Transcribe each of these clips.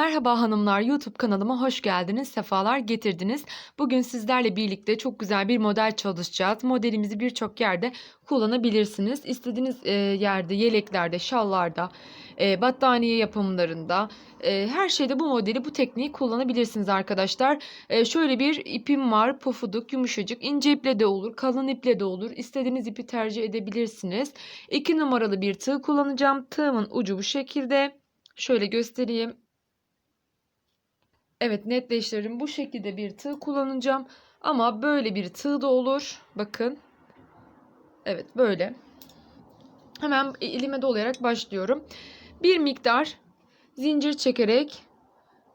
Merhaba hanımlar, YouTube kanalıma hoş geldiniz, sefalar getirdiniz. Bugün sizlerle birlikte çok güzel bir model çalışacağız. Modelimizi birçok yerde kullanabilirsiniz. İstediğiniz e, yerde, yeleklerde, şallarda, e, battaniye yapımlarında, e, her şeyde bu modeli, bu tekniği kullanabilirsiniz arkadaşlar. Şöyle bir ipim var, pofuduk, yumuşacık, ince iple de olur, kalın iple de olur. İstediğiniz ipi tercih edebilirsiniz. 2 numaralı bir tığ kullanacağım. Tığımın ucu bu şekilde. Şöyle göstereyim. Evet netleştirelim. Bu şekilde bir tığ kullanacağım. Ama böyle bir tığ da olur. Bakın. Evet böyle. Hemen elime dolayarak başlıyorum. Bir miktar zincir çekerek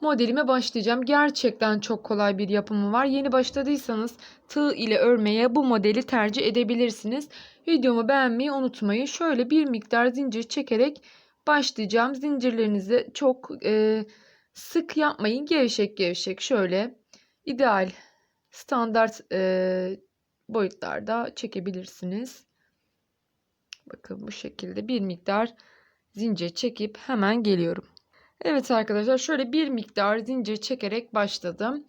modelime başlayacağım. Gerçekten çok kolay bir yapımı var. Yeni başladıysanız tığ ile örmeye bu modeli tercih edebilirsiniz. Videomu beğenmeyi unutmayın. Şöyle bir miktar zincir çekerek başlayacağım. Zincirlerinizi çok e, sık yapmayın. Gevşek gevşek şöyle ideal standart e, boyutlarda çekebilirsiniz. Bakın bu şekilde bir miktar zincir çekip hemen geliyorum. Evet arkadaşlar şöyle bir miktar zincir çekerek başladım.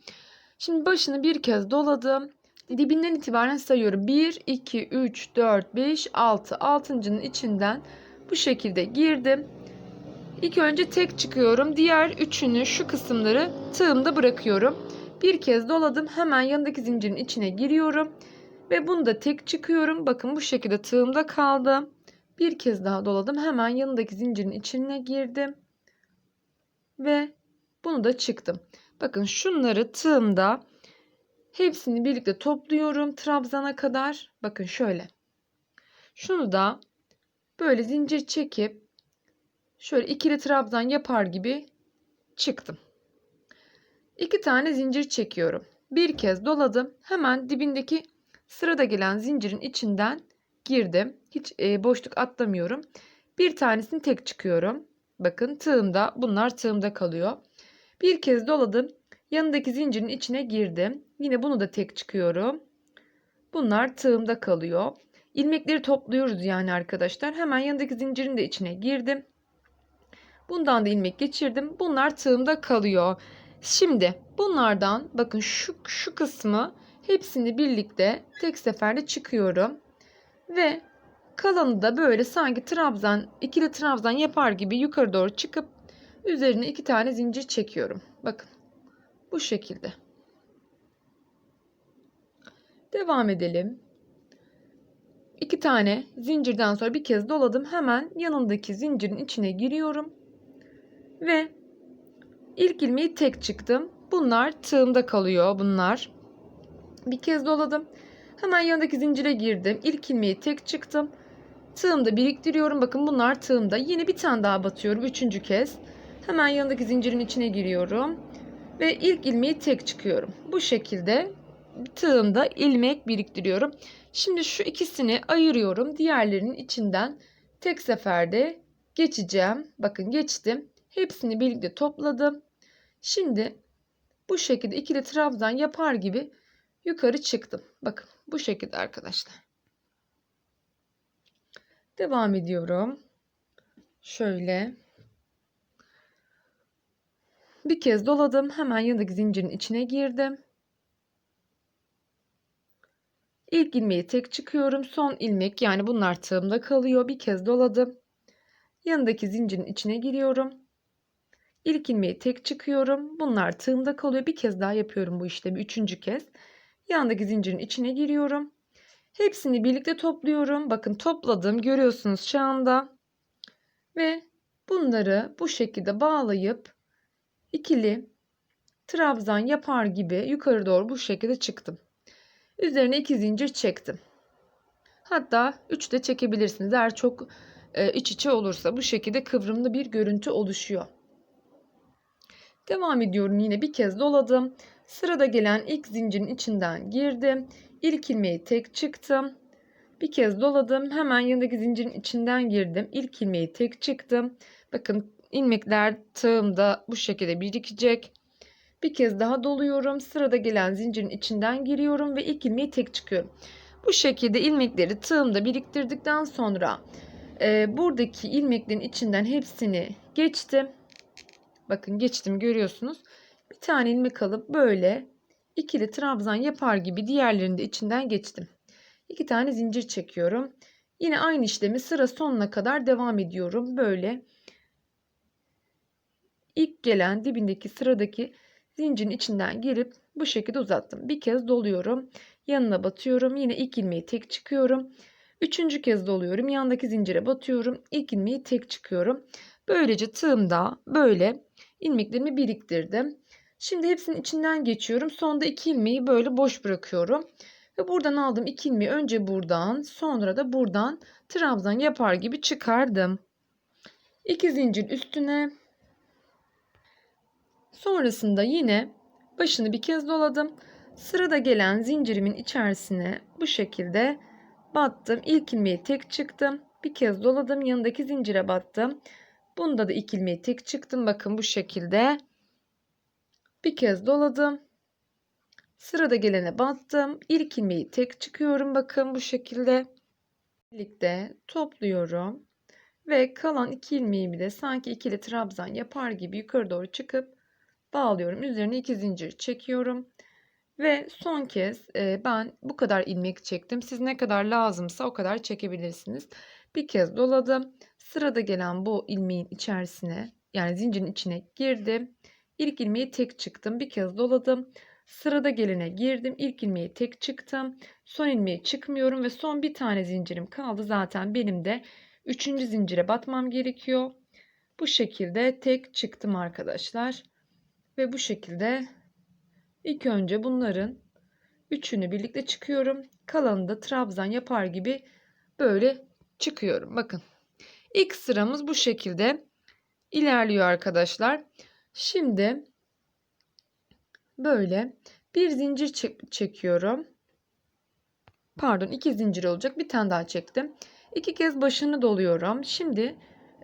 Şimdi başını bir kez doladım. Dibinden itibaren sayıyorum. 1, 2, 3, 4, 5, 6. Altıncının içinden bu şekilde girdim. İlk önce tek çıkıyorum. Diğer üçünü şu kısımları tığımda bırakıyorum. Bir kez doladım. Hemen yanındaki zincirin içine giriyorum. Ve bunu da tek çıkıyorum. Bakın bu şekilde tığımda kaldı. Bir kez daha doladım. Hemen yanındaki zincirin içine girdim. Ve bunu da çıktım. Bakın şunları tığımda hepsini birlikte topluyorum trabzana kadar. Bakın şöyle. Şunu da böyle zincir çekip şöyle ikili trabzan yapar gibi çıktım. İki tane zincir çekiyorum. Bir kez doladım. Hemen dibindeki sırada gelen zincirin içinden girdim. Hiç e, boşluk atlamıyorum. Bir tanesini tek çıkıyorum. Bakın tığımda bunlar tığımda kalıyor. Bir kez doladım. Yanındaki zincirin içine girdim. Yine bunu da tek çıkıyorum. Bunlar tığımda kalıyor. İlmekleri topluyoruz yani arkadaşlar. Hemen yanındaki zincirin de içine girdim. Bundan da ilmek geçirdim. Bunlar tığımda kalıyor. Şimdi bunlardan bakın şu, şu kısmı hepsini birlikte tek seferde çıkıyorum. Ve kalanı da böyle sanki trabzan, ikili trabzan yapar gibi yukarı doğru çıkıp üzerine iki tane zincir çekiyorum. Bakın bu şekilde. Devam edelim. İki tane zincirden sonra bir kez doladım. Hemen yanındaki zincirin içine giriyorum. Ve ilk ilmeği tek çıktım. Bunlar tığımda kalıyor bunlar. Bir kez doladım. Hemen yanındaki zincire girdim. İlk ilmeği tek çıktım. Tığımda biriktiriyorum. Bakın bunlar tığımda. Yine bir tane daha batıyorum. Üçüncü kez. Hemen yanındaki zincirin içine giriyorum. Ve ilk ilmeği tek çıkıyorum. Bu şekilde tığımda ilmek biriktiriyorum. Şimdi şu ikisini ayırıyorum. Diğerlerinin içinden tek seferde geçeceğim. Bakın geçtim. Hepsini birlikte topladım. Şimdi bu şekilde ikili trabzan yapar gibi yukarı çıktım. Bakın bu şekilde arkadaşlar. Devam ediyorum. Şöyle. Bir kez doladım. Hemen yanındaki zincirin içine girdim. İlk ilmeği tek çıkıyorum. Son ilmek yani bunlar tığımda kalıyor. Bir kez doladım. Yanındaki zincirin içine giriyorum. İlk ilmeği tek çıkıyorum. Bunlar tığımda kalıyor. Bir kez daha yapıyorum bu işlemi. Üçüncü kez. Yandaki zincirin içine giriyorum. Hepsini birlikte topluyorum. Bakın topladım. Görüyorsunuz şu anda. Ve bunları bu şekilde bağlayıp ikili trabzan yapar gibi yukarı doğru bu şekilde çıktım. Üzerine iki zincir çektim. Hatta 3 de çekebilirsiniz. Eğer çok e, iç içe olursa bu şekilde kıvrımlı bir görüntü oluşuyor. Devam ediyorum yine bir kez doladım. Sırada gelen ilk zincirin içinden girdim. İlk ilmeği tek çıktım. Bir kez doladım. Hemen yanındaki zincirin içinden girdim. İlk ilmeği tek çıktım. Bakın ilmekler tığımda bu şekilde birikecek. Bir kez daha doluyorum. Sırada gelen zincirin içinden giriyorum ve ilk ilmeği tek çıkıyorum. Bu şekilde ilmekleri tığımda biriktirdikten sonra e, buradaki ilmeklerin içinden hepsini geçtim. Bakın geçtim görüyorsunuz. Bir tane ilmek alıp böyle ikili trabzan yapar gibi diğerlerini de içinden geçtim. İki tane zincir çekiyorum. Yine aynı işlemi sıra sonuna kadar devam ediyorum. Böyle ilk gelen dibindeki sıradaki zincirin içinden girip bu şekilde uzattım. Bir kez doluyorum. Yanına batıyorum. Yine ilk ilmeği tek çıkıyorum. Üçüncü kez doluyorum. Yandaki zincire batıyorum. İlk ilmeği tek çıkıyorum. Böylece tığımda böyle ilmeklerimi biriktirdim. Şimdi hepsinin içinden geçiyorum. Sonda iki ilmeği böyle boş bırakıyorum. Ve buradan aldığım iki ilmeği önce buradan sonra da buradan trabzan yapar gibi çıkardım. İki zincir üstüne sonrasında yine başını bir kez doladım. Sırada gelen zincirimin içerisine bu şekilde battım. İlk ilmeği tek çıktım. Bir kez doladım. Yanındaki zincire battım. Bunda da ilk ilmeği tek çıktım. Bakın bu şekilde. Bir kez doladım. Sırada gelene battım. İlk ilmeği tek çıkıyorum. Bakın bu şekilde. Birlikte topluyorum. Ve kalan iki ilmeğimi de sanki ikili trabzan yapar gibi yukarı doğru çıkıp bağlıyorum. Üzerine iki zincir çekiyorum. Ve son kez e, ben bu kadar ilmek çektim. Siz ne kadar lazımsa o kadar çekebilirsiniz. Bir kez doladım. Sırada gelen bu ilmeğin içerisine yani zincirin içine girdim. İlk ilmeği tek çıktım. Bir kez doladım. Sırada gelene girdim. İlk ilmeği tek çıktım. Son ilmeği çıkmıyorum ve son bir tane zincirim kaldı. Zaten benim de üçüncü zincire batmam gerekiyor. Bu şekilde tek çıktım arkadaşlar. Ve bu şekilde ilk önce bunların üçünü birlikte çıkıyorum. Kalanını da trabzan yapar gibi böyle çıkıyorum. Bakın. İlk sıramız bu şekilde ilerliyor arkadaşlar. Şimdi böyle bir zincir çek çekiyorum. Pardon iki zincir olacak. Bir tane daha çektim. İki kez başını doluyorum. Şimdi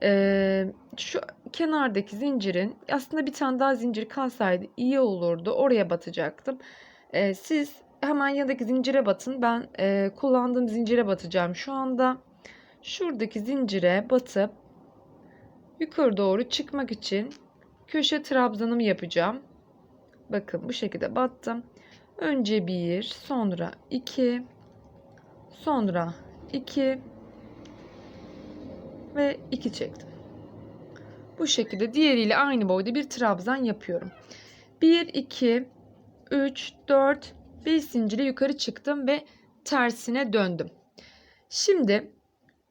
e, şu kenardaki zincirin aslında bir tane daha zincir kalsaydı iyi olurdu. Oraya batacaktım. E, siz hemen yanındaki zincire batın. Ben e, kullandığım zincire batacağım şu anda. Şuradaki zincire batıp yukarı doğru çıkmak için köşe trabzanımı yapacağım. Bakın bu şekilde battım. Önce bir, sonra iki, sonra iki ve iki çektim. Bu şekilde diğeriyle aynı boyda bir trabzan yapıyorum. 1, 2, 3, 4, 5 zincire yukarı çıktım ve tersine döndüm. Şimdi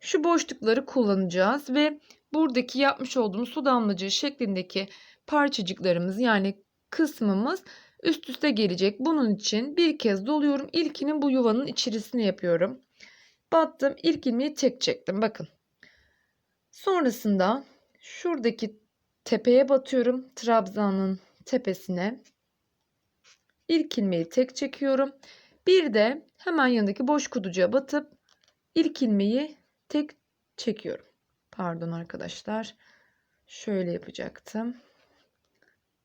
şu boşlukları kullanacağız ve buradaki yapmış olduğumuz su damlacığı şeklindeki parçacıklarımız yani kısmımız üst üste gelecek. Bunun için bir kez doluyorum. İlkinin bu yuvanın içerisine yapıyorum. Battım. İlk ilmeği tek çektim. Bakın. Sonrasında şuradaki tepeye batıyorum. Trabzanın tepesine. İlk ilmeği tek çekiyorum. Bir de hemen yanındaki boş kutucuğa batıp ilk ilmeği tek çekiyorum. Pardon arkadaşlar. Şöyle yapacaktım.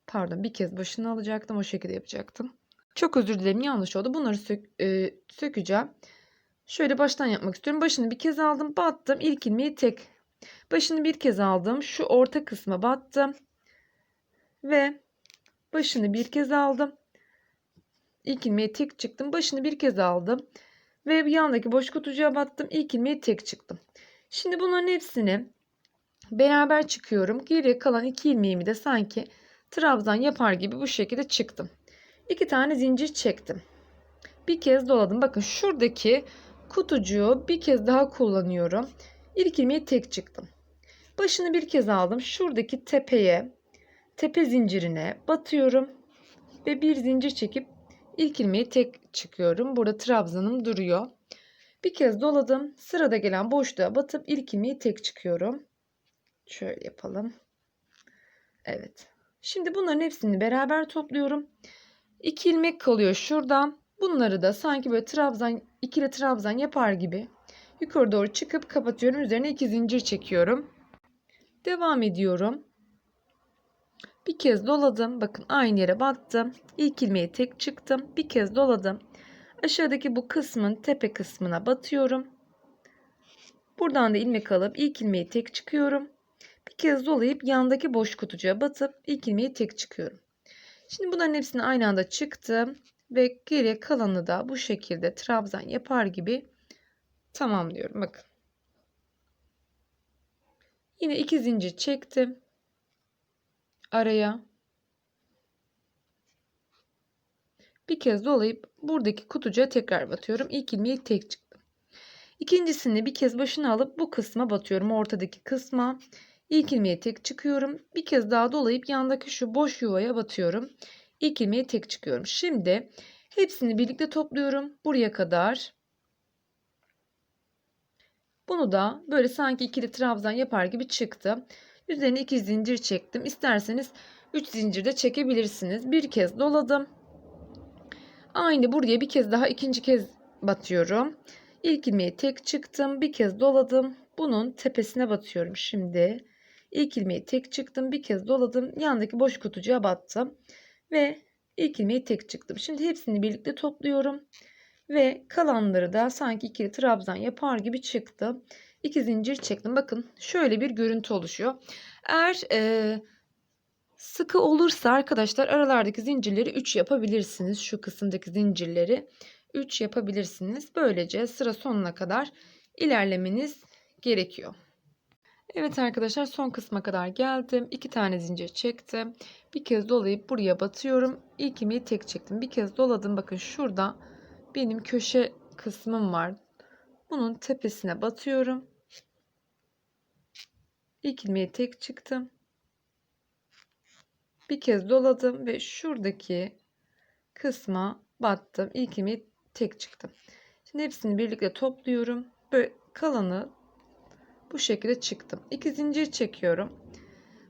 Pardon bir kez başını alacaktım. O şekilde yapacaktım. Çok özür dilerim yanlış oldu. Bunları sök, e, sökeceğim. Şöyle baştan yapmak istiyorum. Başını bir kez aldım. Battım. İlk ilmeği tek. Başını bir kez aldım. Şu orta kısma battım. Ve başını bir kez aldım. İlk ilmeği tek çıktım. Başını bir kez aldım. Ve yandaki boş kutucuğa battım. İlk ilmeği tek çıktım. Şimdi bunların hepsini beraber çıkıyorum. Geriye kalan iki ilmeğimi de sanki trabzan yapar gibi bu şekilde çıktım. İki tane zincir çektim. Bir kez doladım. Bakın şuradaki kutucuğu bir kez daha kullanıyorum. İlk ilmeği tek çıktım. Başını bir kez aldım. Şuradaki tepeye, tepe zincirine batıyorum. Ve bir zincir çekip ilk ilmeği tek çıkıyorum. Burada trabzanım duruyor. Bir kez doladım. Sırada gelen boşluğa batıp ilk ilmeği tek çıkıyorum. Şöyle yapalım. Evet. Şimdi bunların hepsini beraber topluyorum. İki ilmek kalıyor şuradan. Bunları da sanki böyle trabzan, ikili trabzan yapar gibi yukarı doğru çıkıp kapatıyorum. Üzerine iki zincir çekiyorum. Devam ediyorum. Bir kez doladım. Bakın aynı yere battım. İlk ilmeği tek çıktım. Bir kez doladım. Aşağıdaki bu kısmın tepe kısmına batıyorum. Buradan da ilmek alıp ilk ilmeği tek çıkıyorum. Bir kez dolayıp yandaki boş kutucuğa batıp ilk ilmeği tek çıkıyorum. Şimdi bunların hepsini aynı anda çıktım ve geriye kalanı da bu şekilde trabzan yapar gibi tamamlıyorum. Bakın. Yine iki zincir çektim. Araya bir kez dolayıp buradaki kutucuğa tekrar batıyorum. İlk ilmeği tek çıktım. İkincisini bir kez başına alıp bu kısma batıyorum. Ortadaki kısma. İlk ilmeği tek çıkıyorum. Bir kez daha dolayıp yandaki şu boş yuvaya batıyorum. İlk ilmeği tek çıkıyorum. Şimdi hepsini birlikte topluyorum. Buraya kadar. Bunu da böyle sanki ikili trabzan yapar gibi çıktı. Üzerine iki zincir çektim. İsterseniz 3 zincir de çekebilirsiniz. Bir kez doladım. Aynı buraya bir kez daha ikinci kez batıyorum. İlk ilmeği tek çıktım. Bir kez doladım. Bunun tepesine batıyorum şimdi. İlk ilmeği tek çıktım. Bir kez doladım. Yandaki boş kutucuğa battım. Ve ilk ilmeği tek çıktım. Şimdi hepsini birlikte topluyorum. Ve kalanları da sanki ikili trabzan yapar gibi çıktı. İki zincir çektim. Bakın şöyle bir görüntü oluşuyor. Eğer e, sıkı olursa arkadaşlar aralardaki zincirleri 3 yapabilirsiniz. Şu kısımdaki zincirleri 3 yapabilirsiniz. Böylece sıra sonuna kadar ilerlemeniz gerekiyor. Evet arkadaşlar son kısma kadar geldim. İki tane zincir çektim. Bir kez dolayıp buraya batıyorum. İlk ilmeği tek çektim. Bir kez doladım. Bakın şurada benim köşe kısmım var. Bunun tepesine batıyorum. İlk ilmeği tek çıktım. Bir kez doladım ve şuradaki kısma battım. İlk ilmeği tek çıktım. Şimdi hepsini birlikte topluyorum. Böyle kalanı bu şekilde çıktım. İki zincir çekiyorum.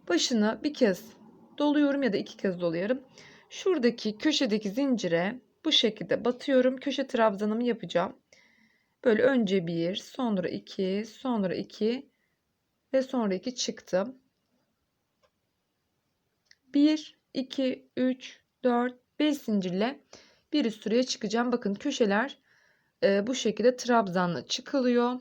Başına bir kez doluyorum ya da iki kez doluyorum. Şuradaki köşedeki zincire bu şekilde batıyorum. Köşe trabzanımı yapacağım. Böyle önce bir, sonra iki, sonra iki ve sonra iki çıktım. 1, 2, 3, 4, 5 zincirle bir üst sıraya çıkacağım. Bakın köşeler e, bu şekilde trabzanla çıkılıyor.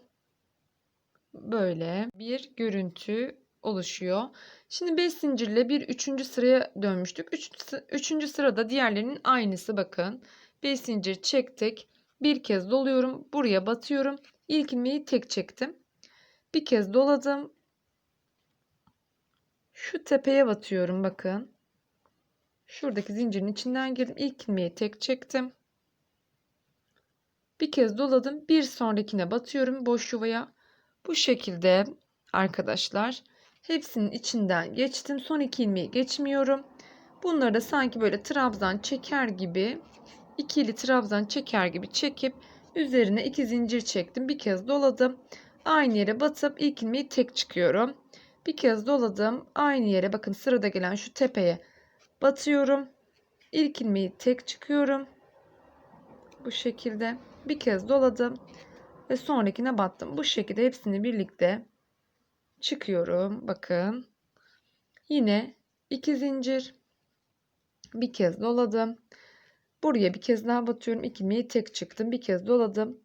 Böyle bir görüntü oluşuyor. Şimdi 5 zincirle bir 3. sıraya dönmüştük. 3. Üç, sırada diğerlerinin aynısı bakın. 5 zincir çektik. Bir kez doluyorum. Buraya batıyorum. İlk ilmeği tek çektim. Bir kez doladım. Şu tepeye batıyorum bakın. Şuradaki zincirin içinden girdim. İlk ilmeği tek çektim. Bir kez doladım. Bir sonrakine batıyorum boş yuvaya. Bu şekilde arkadaşlar hepsinin içinden geçtim. Son iki ilmeği geçmiyorum. Bunları da sanki böyle trabzan çeker gibi ikili trabzan çeker gibi çekip üzerine iki zincir çektim. Bir kez doladım. Aynı yere batıp ilk ilmeği tek çıkıyorum. Bir kez doladım. Aynı yere bakın sırada gelen şu tepeye batıyorum. İlk ilmeği tek çıkıyorum. Bu şekilde bir kez doladım ve sonrakine battım. Bu şekilde hepsini birlikte çıkıyorum. Bakın. Yine iki zincir bir kez doladım. Buraya bir kez daha batıyorum. İlk ilmeği tek çıktım. Bir kez doladım.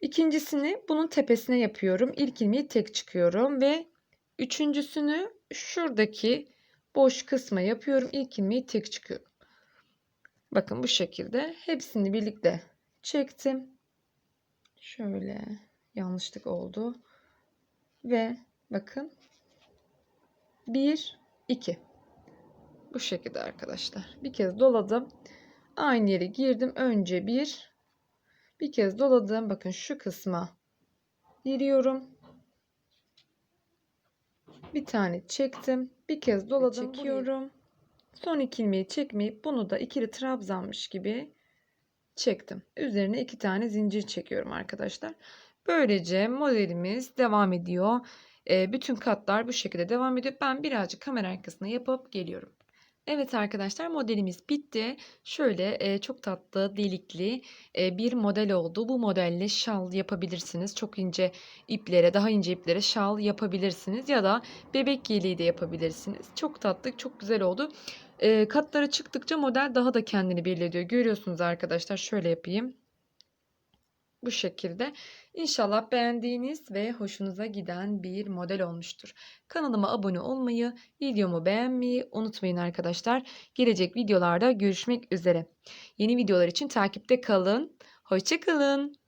İkincisini bunun tepesine yapıyorum. İlk ilmeği tek çıkıyorum ve üçüncüsünü şuradaki boş kısma yapıyorum. İlk ilmeği tek çıkıyorum. Bakın bu şekilde hepsini birlikte çektim. Şöyle yanlışlık oldu. Ve bakın 1 2 bu şekilde arkadaşlar. Bir kez doladım. Aynı yere girdim. Önce bir bir kez doladım. Bakın şu kısma giriyorum. Bir tane çektim. Bir kez doladım. Çekiyorum. Son iki ilmeği çekmeyip bunu da ikili trabzanmış gibi çektim. Üzerine iki tane zincir çekiyorum arkadaşlar. Böylece modelimiz devam ediyor. E, bütün katlar bu şekilde devam ediyor. Ben birazcık kamera arkasına yapıp geliyorum. Evet arkadaşlar modelimiz bitti. Şöyle e, çok tatlı delikli e, bir model oldu. Bu modelle şal yapabilirsiniz. Çok ince iplere daha ince iplere şal yapabilirsiniz. Ya da bebek yeleği de yapabilirsiniz. Çok tatlı çok güzel oldu. E, katlara çıktıkça model daha da kendini belli ediyor. Görüyorsunuz arkadaşlar şöyle yapayım. Bu şekilde. İnşallah beğendiğiniz ve hoşunuza giden bir model olmuştur. Kanalıma abone olmayı, videomu beğenmeyi unutmayın arkadaşlar. Gelecek videolarda görüşmek üzere. Yeni videolar için takipte kalın. Hoşçakalın.